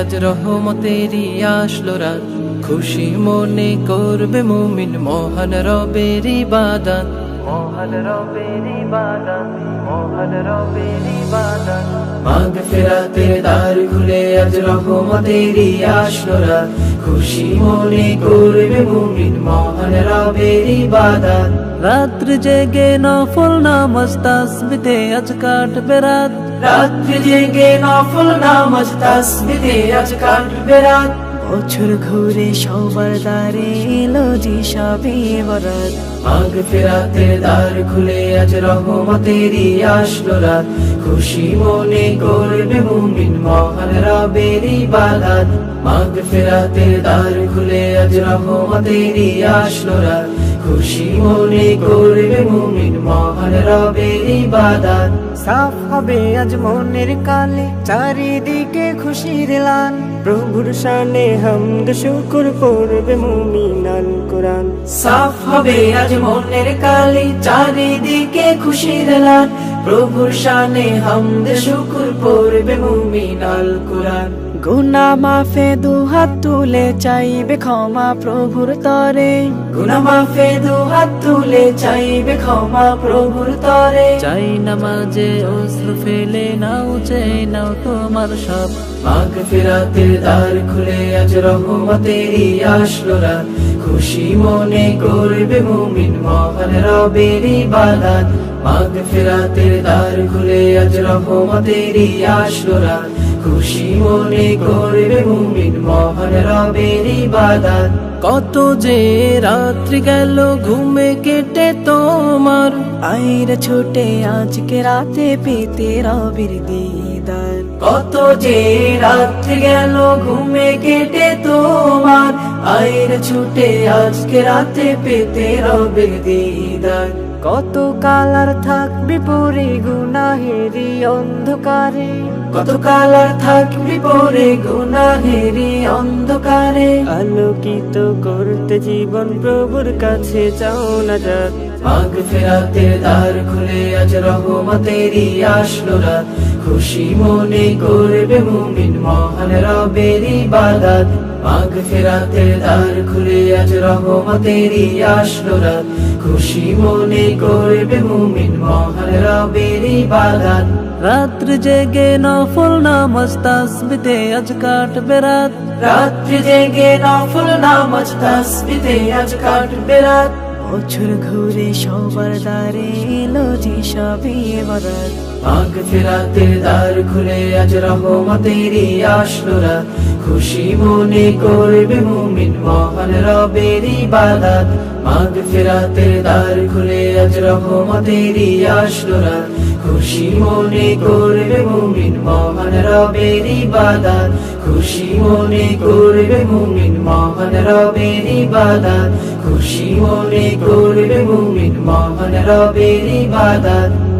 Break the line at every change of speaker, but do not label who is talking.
আজ রহমতেরই আসলো রাত। খুশি মনে করবে মুমিন মহান রবের ইবাদত। মহান রবের ইবাদত মহান রবের ইবাদত। মাগ ফেরাতে দ্বার খুলে আজ রহমতেরই আসলো রাত। খুশি মনে করবে মুমিন মহান রবের ইবাদত। রাত্রি জেগে নফল নামাজ তাসবিতে আজ কাটবে রাত। রাত্রি জেগে নফল নামাজ তাসবিতে আজ কাটবে রাত।
বছর ঘুরে সবার দ্বারে এলো যে সবে বরাত।
মাগ ফেরাতে দ্বার খুলে আজ রহমতেরই আসলো রাত। খুশি মনে করবে মুমিন মহান রবের বালাত মাগ ফেরাতে দ্বার খুলে আজ রহমতেরই আসলো রাত। খুশি মনে করবে মুমিন মহান রবের ইবাদত।
সাফ হবে আজ মনের কালে চারিদিকে খুশির লাল প্রভুর শানে হামদ শুকুর করবে মুমিনাল কোরআন।
সাফ হবে আজ মনের কালে চারিদিকে খুশির লাল প্রভুর শানে হামদ শুকুর পড়বে মুমিন আল কোরআন।
গুনা মাফে দু হাত তুলে চাইবে ক্ষমা প্রভুর তরে।
গুনা মাফে দু হাত তুলে চাইবে ক্ষমা প্রভুর তরে। চাই নামাজে অস্ত্র ফেলে নাও চাই নাও তোমার সব। মাগ ফেরাতে দ্বার খুলে আজ রহমতেরই আসলো রাত। খুশি মনে করবে মুমিন মহান রবের ইবাদত মাগ ফেরাতে দ্বার খুলে আজ রহমতেরই আসলো খুশি মনে করবে মুমিন মহান রবের ইবাদত। কত যে রাত্রি গেল, ঘুমে কেটে তোমার।
আইরে ছুটে আজকে রাতে পেতে রবির দিদার।
কত যে রাত্রি গেল, ঘুমে কেটে তোমার। আয়ের ছুটে আজকে রাতে পেতে রবে দিদার।
কত কালার থাকবে পরে গুনাহেরি অন্ধকারে?
কত কাল আর থাকবি পরে গুনাহেরি অন্ধকারে?
আলোকিত করতে জীবন প্রভুর কাছে চাও না যাত
মাগ ফেরাতে দ্বার খুলে আজ রহমতেরই আসলো রাত। খুশি মনে করবে মুমিন মহান রবের ইবাদত মাগ ফেরাতে দ্বার খুলে আজ রহমতেরই আসলো রাত। খুশি মনে করবে মুমিন মহান রবের বাগান রাত্রি জেগে নফল নামাজ তাসবিতে আজ কাটবে রাত। রাত্রি জেগে নফল নামাজ তাসবিতে আজ কাটবে রাত।
বছর ঘুরে সবার দ্বারে এলো যে সবে বরাত
মাগ ফেরাতে দ্বার খুলে আজ রহমতেরই আসলো রাত। খুশি মনে করবে মুমিন মহান রবের ইবাদত। মাগ ফেরাতে দ্বার খুলে আজ রহমতেরই আসলো খুশি মনে করবে মুমিন মহান রবের ইবাদত। খুশি মনে করবে মুমিন মহান রবের ইবাদত। খুশি মনে করবে মুমিন মহান রবের ইবাদত।